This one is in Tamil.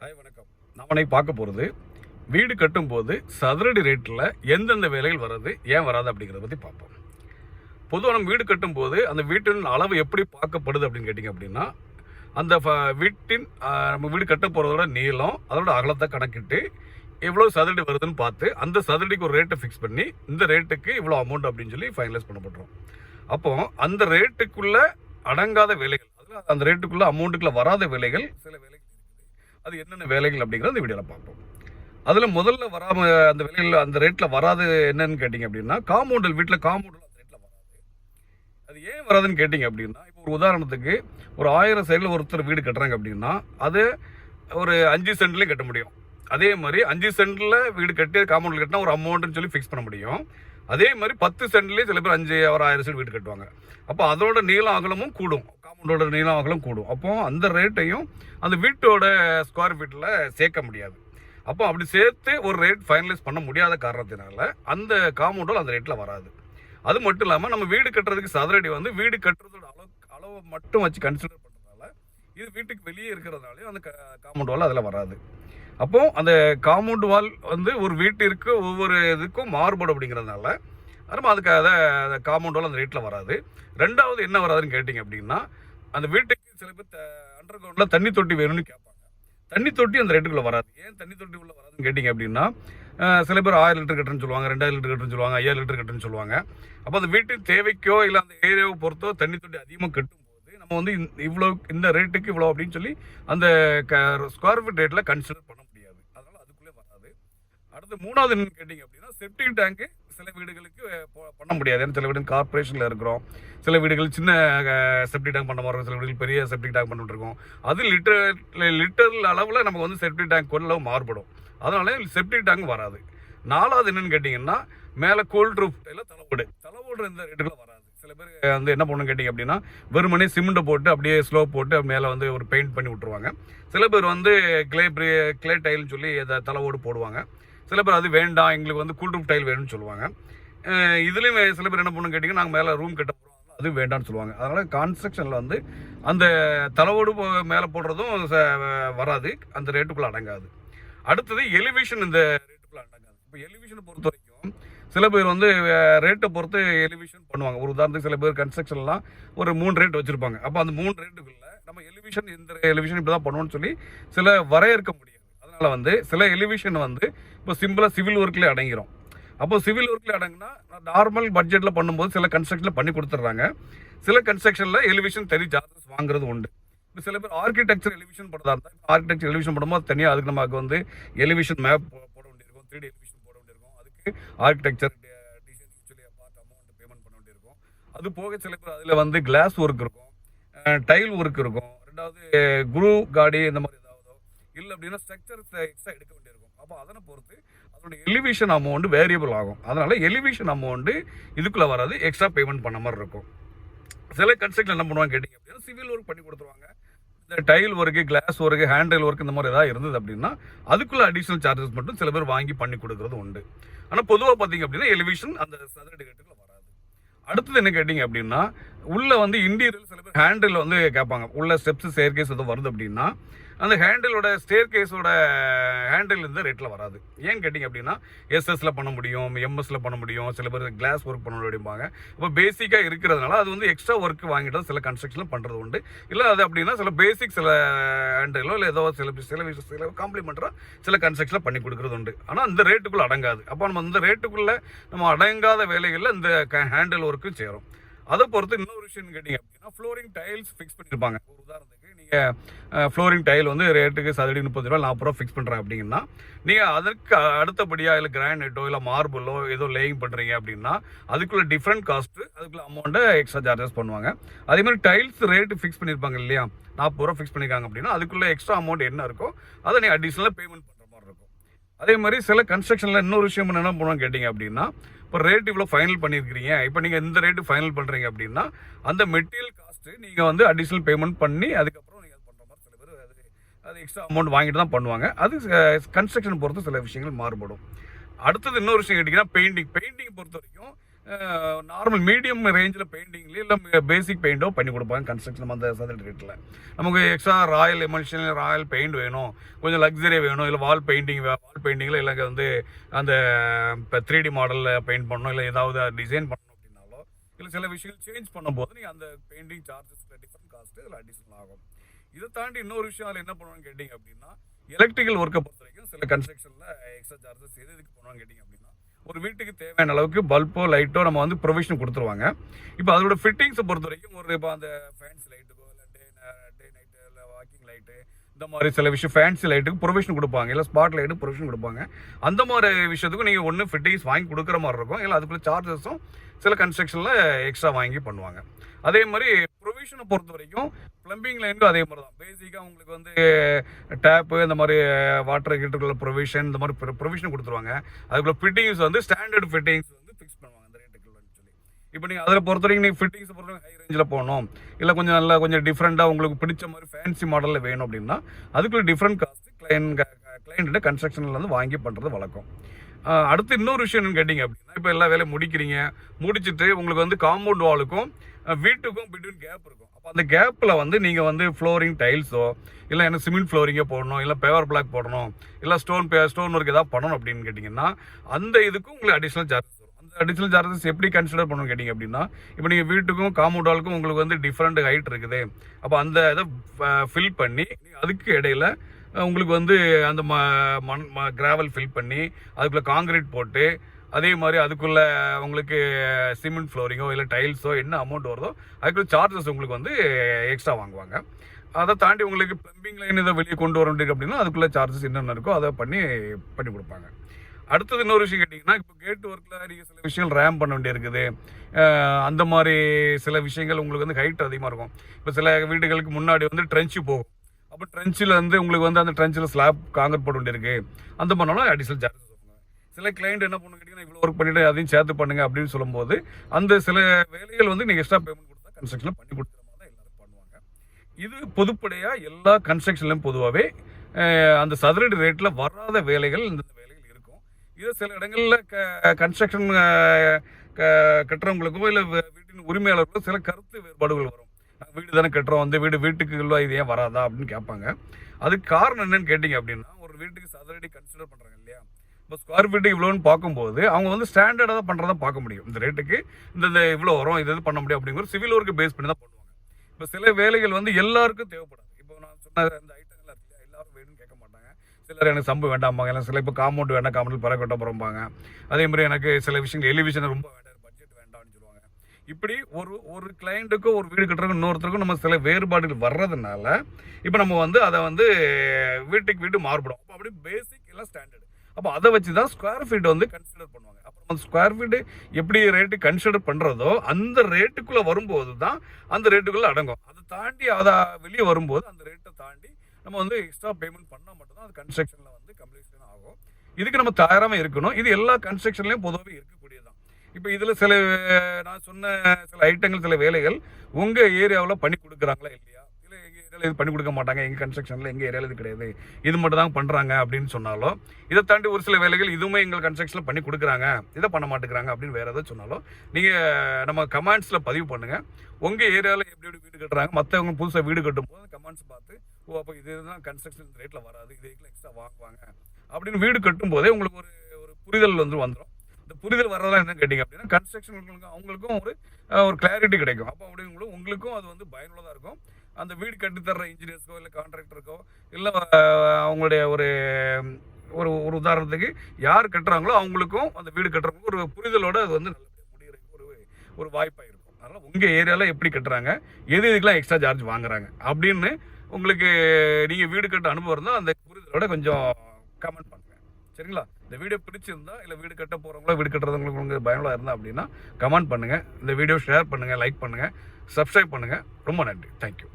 ஹாய் வணக்கம். நம்மனை பார்க்க போகிறது வீடு கட்டும்போது சதுரடி ரேட்டில் எந்தெந்த வேலைகள் வர்றது ஏன் வராது அப்படிங்கிறத பற்றி பார்ப்போம். பொதுவாக நம்ம வீடு கட்டும்போது அந்த வீட்டின் அளவு எப்படி பார்க்கப்படுது அப்படின்னு கேட்டிங்க அப்படின்னா அந்த ஃப- வீட்டின் நம்ம வீடு கட்ட போகிறதோட நீளம் அதோட அகலத்தை கணக்கிட்டு எவ்வளோ சதுரடி வருதுன்னு பார்த்து அந்த சதுரடிக்கு ஒரு ரேட்டை ஃபிக்ஸ் பண்ணி இந்த ரேட்டுக்கு இவ்வளோ அமௌண்ட் அப்படின்னு சொல்லி ஃபைனலைஸ் பண்ணப்படுறோம் அப்போ அந்த ரேட்டுக்குள்ளே அடங்காத விலைகள் அதில் அந்த ரேட்டுக்குள்ளே அமௌண்ட்டுக்குள்ள வராத விலைகள் சில வேலைகள் அது என்னென்ன வேலைகள் அப்படிங்கிறத இந்த வீடியோவில் பார்ப்போம். அதில் முதல்ல வராமல் அந்த வேலைகள் அந்த ரேட்டில் வராது என்னன்னு கேட்டிங்க அப்படின்னா காம்பவுண்டல் வீட்டில் காம்பவுண்டல் அந்த ரேட்டில் வராது. அது ஏன் வராதுன்னு கேட்டிங்க அப்படின்னா இப்போ ஒரு உதாரணத்துக்கு ஒரு ஆயிரம் சைடில் ஒருத்தர் வீடு கட்டுறாங்க அப்படின்னா அது ஒரு அஞ்சு சென்ட்லேயும் கட்ட முடியும். அதே மாதிரி அஞ்சு சென்டில் வீடு கட்டி காம்பவுண்டில் கட்டினா ஒரு அமௌண்ட்டுன்னு சொல்லி ஃபிக்ஸ் பண்ண முடியும். அதே மாதிரி பத்து சென்ட்லேயே சில பேர் அஞ்சு ஒரு ஆயிரம் சென்ட் வீடு கட்டுவாங்க. அப்போ அதோட நீளம் அகலமும் கூடும். காம்பவுண்டோட நீளம் அகலம் கூடும். அப்போ அந்த ரேட்டையும் அந்த வீட்டோட ஸ்கொயர் ஃபீட்டில் சேர்க்க முடியாது. அப்போ அப்படி சேர்த்து ஒரு ரேட் ஃபைனலைஸ் பண்ண முடியாத காரணத்தினால அந்த காம்பவுண்டோட அந்த ரேட்டில் வராது. அது மட்டும் இல்லாமல் நம்ம வீடு கட்டுறதுக்கு சதுரடி வந்து வீடு கட்டுறதோட அளவு அளவை மட்டும் வச்சு கன்சிடர் பண்ணுறதுனால இது வீட்டுக்கு வெளியே இருக்கிறதுனால அந்த காம்பவுண்ட் வால் அதில் வராது. அப்போ அந்த காம்பவுண்ட் வால் வந்து ஒரு வீட்டிற்கு ஒவ்வொரு இதுக்கும் மாறுபடும் அப்படிங்கிறதுனால நம்ம அதுக்கு அதை காம்பவுண்ட் வால் அந்த ரேட்டில் வராது. ரெண்டாவது என்ன வராதுன்னு கேட்டிங்க அப்படின்னா அந்த வீட்டுக்கு சில பேர் அண்டர் கிரவுண்டில் தண்ணி தொட்டி வேணும்னு கேட்பாங்க. தண்ணி தொட்டி அந்த ரேட்டுக்குள்ளே வராது. ஏன் தண்ணி தொட்டி உள்ள வராதுன்னு கேட்டிங்க அப்படின்னா சில பேர் ஆயிரம் லிட்டர் கட்டுன்னு சொல்லுவாங்க ரெண்டாயிரம் லிட்டர் கட்டுன்னு சொல்லுவாங்க ஐயாயிரம் லிட்டர் கட்டுன்னு சொல்லுவாங்க. அப்போ அந்த வீட்டின் தேவைக்கோ இல்லை அந்த ஏரியாவை பொறுத்தோ தண்ணி தொட்டி அதிகமாக கட்டும்போது நம்ம வந்து இவ்வளோ இந்த ரேட்டுக்கு இவ்வளோ அப்படின்னு சொல்லி அந்த க ஸ்கொயர் ஃபீட் ரேட்டில் கன்சிடர் பண்ண முடியாது. அதனால் அதுக்குள்ளே வராது. அடுத்து மூணாவது என்னன்னு கேட்டிங்க அப்படின்னா செப்டிக் டேங்க்கு சில வீடுகளுக்கு போ- பண்ண முடியாது. சில வீடு கார்பரேஷனில் இருக்கிறோம். சில வீடுகள் சின்ன செப்டிக் டேங்க் பண்ண மாதிரி சில வீடுகள் பெரிய செப்டிக் டேங்க் பண்ணிட்டு இருக்கோம். அது லிட்டர் லிட்டர் அளவில் நமக்கு வந்து செப்டிக் டேங்க் கொள்ள மாறுபடும். அதனால செப்டிக் டேங்க் வராது. நாலாவது என்னன்னு கேட்டிங்கன்னா மேலே கோல்ட் ரூப் தலைவோடு தலைவோடு இந்த ரேட்டுக்குள்ள வராது. சில பேர் வந்து என்ன பண்ணணும் கேட்டிங்க அப்படின்னா வெறுமனே சிமெண்ட்டை போட்டு அப்படியே ஸ்லோ போட்டு மேலே வந்து ஒரு பெயிண்ட் பண்ணி விட்ருவாங்க சில பேர் வந்து கிளே கிளே டைல்னு சொல்லி அதை தலைவோடு போடுவாங்க. சில பேர் அது வேண்டாம் எங்களுக்கு வந்து கூல் ரூப் டைல் வேணும்னு சொல்லுவாங்க. இதுலேயும் சில பேர் என்ன பண்ணணும் கேட்டிங்கன்னா நாங்கள் மேலே ரூம் கட்ட அது வேண்டாம்னு சொல்லுவாங்க. அதனால் கான்ஸ்ட்ரக்ஷனில் வந்து அந்த தலைவோடு போ- மேலே போடுறதும் ச- வராது. அந்த ரேட்டுக்குள்ளே அடங்காது. அடுத்தது எலிவேஷன் இந்த ரேட்டுக்குள்ளே அடங்காது. இப்போ எலிவேஷனை பொறுத்த வரைக்கும் சில பேர் வந்து ரேட்டை பொறுத்து எலிவேஷன் பண்ணுவாங்க. ஒரு உதாரணத்துக்கு சில பேர் கன்ஸ்ட்ரக்ஷன்லாம் ஒரு மூணு ரேட் வச்சுருப்பாங்க. அப்போ அந்த மூணு ரேட்டுக்குள்ளே நம்ம எலிவேஷன் இந்த எலிவேஷன் இப்படி தான் பண்ணுவோம்னு சொல்லி சில வரையறுக்க முடியாது. அதனால் வந்து சில எலிவேஷன் வந்து இப்போ சிம்பிளாக சிவில் ஒர்க்லேயே அடங்கிடும் அப்போ சிவில் ஒர்க்கில் அடங்குனா நார்மல் பட்ஜெட்டில் பண்ணும்போது சில கன்ஸ்ட்ரக்ஷனில் பண்ணி கொடுத்துட்றாங்க. சில கன்ஸ்ட்ரக்ஷனில் எலிவேஷன் தனி சார்ஜஸ் வாங்குறது உண்டு. இப்போ சில பேர் ஆர்கிடெக்சர் எலிவேஷன் பண்ணுறதா இருந்தால் ஆர்கிடெக்சர் எலிவேஷன் பண்ணும்போது தனியாக அதுக்கு நமக்கு வந்து எலிவேஷன் மேப் போட வேண்டியிருக்கும். Three D elevation architecture design சொல்லி பார்த்து அமௌண்ட் பேமெண்ட் பண்ண வேண்டியிருக்கும். அது போக சில பேர் அதில் வந்து கிளாஸ் ஒர்க் இருக்கும். டைல் ஒர்க் இருக்கும். ரெண்டாவது குரு காடி இந்த மாதிரி ஏதாவது. இல்லை அப்படின்னா ஸ்ட்ரக்சர் எக்ஸ்ட்ரா எடுக்க வேண்டியிருக்கும். அப்போ அதனை பொறுத்து அதோட எலிவேஷன் அமௌண்ட் வேரியபிள் ஆகும். அதனால எலிவேஷன் அமௌண்ட்டு இதுக்குள்ளே வராது. எக்ஸ்ட்ரா பேமெண்ட் பண்ண மாதிரி இருக்கும். சில கன்ஸ்ட்ரக்ஷன் என்ன பண்ணுவாங்க கேட்டிங்க அப்படின்னா சிவில் ஒர்க் பண்ணி கொடுத்துருவாங்க. இந்த tile work glass work handle work இந்த மாதிரி ஏதாவது இருந்தது அப்படின்னா அதுக்குள்ள அடிஷனல் சார்ஜஸ் மட்டும் சில பேர் வாங்கி பண்ணி கொடுக்கறது உண்டு. ஆனால் பொதுவாக பார்த்தீங்க அப்படின்னா எலிவேஷன் அந்த சதுரடி கட்டுக்குள்ள வராது. அடுத்தது என்ன கேட்டிங்க அப்படின்னா உள்ள வந்து இன்டீரியல் சில பேர் ஹேண்டில் வந்து கேட்பாங்க. உள்ள ஸ்டெப்ஸ் செயற்கை எதுவும் வருது அப்படின்னா அந்த ஹேண்டிலோட ஸ்டேர் கேஸோட ஹேண்டில் இந்த ரேட்டில் வராது. ஏன் கேட்டிங்க அப்படின்னா எஸ்எஸில் பண்ண முடியும் எம்எஸ்ல பண்ண முடியும் சில பேர் கிளாஸ் ஒர்க் பண்ண முடியும்பாங்க இப்போ பேசிக்காக இருக்கிறதுனால அது வந்து எக்ஸ்ட்ரா ஒர்க் வாங்கிட்டு சில கன்ஸ்ட்ரக்ஷனில் பண்ணுறது உண்டு. இல்லை அது அப்படின்னா சில பேசிக் சில ஹேண்டிலோ இல்லை ஏதோ சில சில சில காம்ப்ளிமெண்ட்டாக சில கன்ஸ்ட்ரக்ஷனில் பண்ணி கொடுக்குறது உண்டு. ஆனால் இந்த ரேட்டுக்குள்ளே அடங்காது. அப்போ நம்ம இந்த ரேட்டுக்குள்ளே நம்ம அடங்காத வேலைகளில் இந்த ஹேண்டில் ஒர்க்கும் சேரும். அதை பொறுத்து இன்னொரு விஷயம் கேட்டிங்க அப்படின்னா ஃப்ளோரிங் டைல்ஸ் ஃபிக்ஸ் பண்ணியிருப்பாங்க ஒரு உதாரணத்துக்கு ஃப்ளோரிங் டைல் வந்து ரேட்டுக்கு சதுரடி முப்பது ரூபா நாற்பது ரூபா ஃபிக்ஸ் பண்ணுறேன் அப்படின்னா நீங்கள் அதற்கு அடுத்தபடியாக இல்லை கிரானைட்டோ இல்லை மார்பிளோ ஏதோ லேயிங் பண்ணுறீங்க அப்படின்னா அதுக்குள்ள டிஃப்ரெண்ட் காஸ்ட்டு அதுக்குள்ள அமௌண்ட்டை எக்ஸ்ட்ரா சார்ஜஸ் பண்ணுவாங்க. அதே மாதிரி டைல்ஸ் ரேட்டு ஃபிக்ஸ் பண்ணியிருப்பாங்க இல்லையா? நாற்பது ரூபா ஃபிக்ஸ் பண்ணியிருக்காங்க அப்படின்னா அதுக்குள்ள எக்ஸ்ட்ரா அமௌண்ட் என்ன இருக்கோ அதை நீங்கள் அடிஷ்னலாக பேமெண்ட் பண்ணுற மாதிரி இருக்கும். அதே மாதிரி சில கன்ஸ்ட்ரக்ஷனில் இன்னொரு விஷயம் என்ன பண்ணுவாங்க கேட்டிங்க அப்படின்னா இப்போ ரேட் இவ்வளோ ஃபைனல் பண்ணியிருக்கிறீங்க இப்போ நீங்கள் இந்த ரேட்டு ஃபைனல் பண்ணுறீங்க அப்படின்னா அந்த மெட்டீரியல் காஸ்ட்டு நீங்கள் வந்து அடிஷ்னல் பேமெண்ட் பண்ணி அதுக்கப்புறம் நீங்கள் பண்ணுற மாதிரி சில பேர் அது எக்ஸ்ட்ரா அமௌண்ட் வாங்கிட்டு தான் பண்ணுவாங்க. அது கன்ஸ்ட்ரக்ஷன் பொறுத்து சில விஷயங்கள் மாறுபடும். அடுத்தது இன்னொரு விஷயம் கேட்டிங்கன்னா பெயிண்டிங் பெயிண்டிங் பொறுத்த வரைக்கும் நார்மல் மீடியம் ரேஞ்சில் பெயிண்டிங்லேயே இல்லை பேசிக் பெயிண்டோ பண்ணி கொடுப்பாங்க கன்ஸ்ட்ரக்ஷன் அந்த சதுரடி ரேட்டில் நமக்கு extra royal emulsion royal paint வேணும். கொஞ்சம் லக்ஸரி வேணும். இல்லை வால் பெயிண்டிங் வால் பெயிண்டிங்கில் இல்லை வந்து அந்த இப்போ த்ரீ டி மாடலில் பெயிண்ட் பண்ணணும். இல்லை ஏதாவது டிசைன் பண்ணணும் அப்படின்னாலோ இல்லை சில விஷயங்கள் சேஞ்ச் பண்ணும்போது நீங்கள் அந்த பெயிண்டிங் சார்ஜஸில் டிஃப்ரெண்ட் காஸ்ட்டு இதில் அடிஷனல் ஆகும். இதை தாண்டி இன்னொரு விஷயம் அதில் என்ன பண்ணுவான்னு கேட்டிங்க அப்படின்னா எலக்ட்ரிக்கல் ஒர்க்கை பொறுத்த வரைக்கும் சில கன்ஸ்ட்ரக்ஷனில் எக்ஸ்ட்ரா சார்ஜஸ் எது எதுக்கு பண்ணுவான்னு கேட்டிங்க அப்படின்னா ஒரு வீட்டுக்கு தேவையான அளவுக்கு பல்போ லைட்டோ நம்ம வந்து ப்ரொவிஷன் கொடுத்துருவாங்க. இப்போ அதோட ஃபிட்டிங்ஸை பொறுத்த வரைக்கும் ஒரு இப்போ அந்த ஃபேன்ஸ் லைட்டுக்கோ இல்லை டே டே நைட்டு இல்லை வாக்கிங் லைட்டு இந்த மாதிரி சில விஷயம் ஃபேன்சி லைட்டுக்கு ப்ரொவிஷன் கொடுப்பாங்க. இல்லை ஸ்பாட் லைட்டு ப்ரொவிஷன் கொடுப்பாங்க. அந்த மாதிரி விஷயத்துக்கும் நீங்கள் ஒன்று ஃபிட்டிங்ஸ் வாங்கி கொடுக்குற மாதிரி இருக்கும். இல்லை அதுக்குள்ளே சார்ஜஸும் சில கன்ஸ்ட்ரக்ஷனில் எக்ஸ்ட்ரா வாங்கி பண்ணுவாங்க. அதே மாதிரி ப்ரொவிஷனை பொறுத்த வரைக்கும் ப்ளம்பிங் லைனுக்கும் அதே மாதிரி தான் பேசிக்காக உங்களுக்கு வந்து டேப்பு இந்த மாதிரி வாட்டர் ஹீட்டருக்குள்ள ப்ரொவிஷன் இந்த மாதிரி ப்ரொவிஷன் கொடுத்துருவாங்க. அதுக்குள்ள ஃபிட்டிங்ஸ் வந்து ஸ்டாண்டர்ட் ஃபிட்டிங்ஸ் வந்து ஃபிக்ஸ் பண்ணுவாங்க அந்த ரேட்டுக்குள்ளன்னு சொல்லி. இப்போ நீங்கள் அதில் பொறுத்த வரைக்கும் நீங்கள் ஃபிட்டிங்ஸ் பொறுத்த வரைக்கும் ஹை ரேஞ்சில் போகணும் இல்லை கொஞ்சம் நல்லா கொஞ்சம் டிஃப்ரெண்ட்டாக உங்களுக்கு பிடிச்ச மாதிரி ஃபேன்சி மாடலில் வேணும் அப்படின்னா அதுக்குள்ள டிஃப்ரெண்ட் காஸ்ட் கிளைண்ட் கிளைண்ட்டு கன்ஸ்ட்ரக்ஷனில் வந்து வாங்கி பண்ணுறது வழக்கம். அடுத்து இன்னொரு விஷயம் கேட்டிங்க அப்படின்னா இப்போ எல்லா வேலையும் முடிக்கிறீங்க. முடிச்சுட்டு உங்களுக்கு வந்து காம்பவுண்ட் வாலுக்கும் வீட்டுக்கும் பிட்வீன் கேப் இருக்கும். அப்போ அந்த கேப்பில் வந்து நீங்கள் வந்து ஃப்ளோரிங் டைல்ஸோ இல்லை என்ன சிமெண்ட் ஃப்ளோரிங்கே போடணும் இல்லை பேவர் பிளாக் போடணும் இல்லை ஸ்டோன் பே ஸ்டோன் ஒர்க் ஏதாவது பண்ணணும் அப்படின்னு கேட்டிங்கன்னா அந்த இதுக்கும் உங்களுக்கு அடிஷ்னல் சார்ஜஸ் வரும். அந்த அடிஷ்னல் சார்ஜஸ் எப்படி கன்சிடர் பண்ணணும்னு கேட்டிங்க அப்படின்னா இப்போ நீங்கள் வீட்டுக்கும் காம்பவுண்ட் உங்களுக்கு வந்து டிஃப்ரெண்ட் ஹைட் இருக்குது. அப்போ அந்த இதை ஃபில் பண்ணி அதுக்கு இடையில உங்களுக்கு வந்து அந்த ம மண் கிராவல் ஃபில் பண்ணி அதுக்குள்ளே காங்கிரீட் போட்டு அதே மாதிரி அதுக்குள்ளே உங்களுக்கு சிமெண்ட் ஃப்ளோரிங்கோ இல்லை டைல்ஸோ என்ன அமௌண்ட் வருதோ அதுக்குள்ள சார்ஜஸ் உங்களுக்கு வந்து எக்ஸ்ட்ரா வாங்குவாங்க. அதை தாண்டி உங்களுக்கு பிளம்பிங் லைன் இதை வெளியே கொண்டு வர வேண்டியது அப்படின்னா அதுக்குள்ளே சார்ஜஸ் என்னென்ன இருக்கோ அதை பண்ணி பண்ணி கொடுப்பாங்க. அடுத்தது இன்னொரு விஷயம் கேட்டிங்கன்னா இப்போ கேட் ஒர்க்கில் நீங்கள் சில விஷயங்கள் ரேம் பண்ண வேண்டியிருக்குது. அந்த மாதிரி சில விஷயங்கள் உங்களுக்கு வந்து ஹைட் அதிகமாக இருக்கும். இப்போ சில வீடுகளுக்கு முன்னாடி வந்து ட்ரென்ச்சு போகும். அப்போ ட்ரென்ச்சில் வந்து உங்களுக்கு வந்து அந்த ட்ரென்ச்சில் ஸ்லாப் காங்கிரட் போட வேண்டியிருக்கு. அந்த மாதிரினாலும் அடிஷனல் சார்ஜஸ் சில கிளைண்ட் என்ன பண்ணு கேட்டிங்கன்னா இவ்வளோ ஒர்க் பண்ணிட்டு அதையும் சேர்த்து பண்ணுங்க அப்படின்னு சொல்லும்போது அந்த சில வேலைகள் வந்து நீங்கள் எக்ஸ்ட்ரா பேமெண்ட் கொடுத்தா கன்ஸ்ட்ரக்ஷனில் பண்ணி கொடுத்துற மாதிரி தான் எல்லாரும் பண்ணுவாங்க. இது பொதுப்படையாக எல்லா கன்ஸ்ட்ரக்ஷன்லையும் பொதுவாகவே அந்த சதுரடி ரேட்டில் வராத வேலைகள் இந்த வேலைகள் இருக்கும். இது சில இடங்களில் க கன்ஸ்ட்ரக்ஷன் கட்டுறவங்களுக்கோ இல்லை வீட்டின் உரிமையாளர்களுக்கோ சில கருத்து வேறுபாடுகள் வரும். வீடு தானே கட்டுறோம் அந்த வீடு வீட்டுக்கு இல்லை இது ஏன் வராதா அப்படின்னு கேட்பாங்க. அதுக்கு காரணம் என்னன்னு கேட்டிங்க அப்படின்னா ஒரு வீட்டுக்கு சதுரடி கன்சிடர் பண்ணுறாங்க இல்லையா? இப்போ ஸ்கொயர் ஃபீட்டு இவ்வளோன்னு பார்க்கும்போது அவங்க வந்து ஸ்டாண்டர்டாக தான் பண்ணுறதா பார்க்க முடியும். இந்த ரேட்டுக்கு இந்த இந்த இவ்வளோ வரும் இது இது பண்ண முடியும் அப்படிங்கிற சிவில் ஒர்க்கு பேஸ் பண்ணி தான் பண்ணுவாங்க இப்போ சில வேலைகள் வந்து எல்லாருக்கும் தேவைப்படாது. இப்போ நான் சொன்ன இந்த ஐட்டங்கள் இருக்கு எல்லாரும் வேணும்னு கேட்க மாட்டாங்க. சிலர் எனக்கு சம்பு வேண்டாம்பாங்க இல்லை சில இப்போ காம்பவுண்ட் வேண்டாம் காம்பவுண்ட் பிறகு வெட்ட போகிறோம்பாங்க அதே மாதிரி எனக்கு சில விஷயங்கள் எலிவிஷன் ரொம்ப வேண்டாம் பட்ஜெட் வேண்டாம்னு சொல்லுவாங்க. இப்படி ஒரு ஒரு கிளைண்ட்டுக்கும் ஒரு வீடு கட்டுறதுக்கும் இன்னொருத்தருக்கும் நம்ம சில வேறுபாடுகள் வர்றதுனால இப்போ நம்ம வந்து அதை வந்து வீட்டுக்கு வீட்டு மாறுபடும். அப்போ அப்படி பேசிக் எல்லாம் ஸ்டாண்டர்டு அப்போ அதை வச்சு தான் ஸ்கொயர் ஃபீட் வந்து கன்சிடர் பண்ணுவாங்க. அப்புறம் அந்த ஸ்கொயர் ஃபீட்டு எப்படி ரேட்டு கன்சிடர் பண்ணுறதோ அந்த ரேட்டுக்குள்ளே வரும்போது தான் அந்த ரேட்டுக்குள்ளே அடங்கும். அதை தாண்டி அதை வெளியே வரும்போது அந்த ரேட்டை தாண்டி நம்ம வந்து எக்ஸ்ட்ரா பேமெண்ட் பண்ணால் மட்டும்தான் அது கன்ஸ்ட்ரக்ஷனில் வந்து கம்ப்ளீஷன் ஆகும். இதுக்கு நம்ம தயாராக இருக்கணும். இது எல்லா கன்ஸ்ட்ரக்ஷன்லையும் பொதுவாகவே இருக்கக்கூடியதான் இப்போ இதில் சில நான் சொன்ன சில ஐட்டங்கள் சில வேலைகள் உங்கள் ஏரியாவில் பண்ணி கொடுக்குறாங்களா இல்லையா? ஏரியாவில் இது பண்ணி கொடுக்க மாட்டாங்க. எங்கள் கன்ஸ்ட்ரக்ஷனில் எங்கள் ஏரியாவில் இது கிடையாது. இது மட்டும் தான் பண்ணுறாங்க அப்படின்னு சொன்னாலும் இதை தாண்டி ஒரு சில வேலைகள் இதுவுமே எங்கள் கன்ஸ்ட்ரக்ஷனில் பண்ணி கொடுக்குறாங்க. இதை பண்ண மாட்டேங்கிறாங்க அப்படின்னு வேறு எதாவது சொன்னாலும் நீங்கள் நம்ம கமெண்ட்ஸில் பதிவு பண்ணுங்கள் உங்கள் ஏரியாவில் எப்படி எப்படி வீடு கட்டுறாங்க. மற்றவங்க புதுசாக வீடு கட்டும்போது கமெண்ட்ஸ் பார்த்து ஓ அப்போ இது தான் கன்ஸ்ட்ரக்ஷன் ரேட்டில் வராது. இது எக்ஸ்ட்ரா வாங்குவாங்க. அப்படின்னு வீடு கட்டும்போதே உங்களுக்கு ஒரு ஒரு புரிதல் வந்து வந்துடும் இந்த புரிதல் வர்றதெல்லாம் என்ன கேட்டிங்க அப்படின்னா கன்ஸ்ட்ரக்ஷன் அவங்களுக்கும் ஒரு ஒரு கிளாரிட்டி கிடைக்கும். அப்போ அப்படிங்களும் உங்களுக்கும் அது வந்து பயனுள்ளதாக இருக்கும். அந்த வீடு கட்டித்தர்ற இன்ஜினியர்ஸ்க்கோ இல்லை கான்ட்ராக்டருக்கோ இல்லை அவங்களுடைய ஒரு ஒரு ஒரு உதாரணத்துக்கு யார் கட்டுறாங்களோ அவங்களுக்கும் அந்த வீடு கட்டுறவங்க ஒரு புரிதலோட அது வந்து நல்லபடியா முடியறதுக்கு ஒரு ஒரு வாய்ப்பாக இருக்கும் அதனால் உங்கள் ஏரியாவில் எப்படி கட்டுறாங்க? எது இதுக்கெலாம் எக்ஸ்ட்ரா சார்ஜ் வாங்குறாங்க? அப்படின்னு உங்களுக்கு நீங்கள் வீடு கட்ட அனுபவம் இருந்தால் அந்த புரிதலோட கொஞ்சம் கமெண்ட் பண்ணுங்கள் சரிங்களா? இந்த வீடியோ பிடிச்சிருந்தா இல்லை வீடு கட்ட போகிறவங்களோ வீடு கட்டுறவங்களுக்கு உங்களுக்கு பயனுள்ள இருந்தால் அப்படின்னா கமெண்ட் பண்ணுங்கள் இந்த வீடியோ ஷேர் பண்ணுங்கள் லைக் பண்ணுங்கள் சப்ஸ்கிரைப் பண்ணுங்கள் ரொம்ப நன்றி. தேங்க்யூ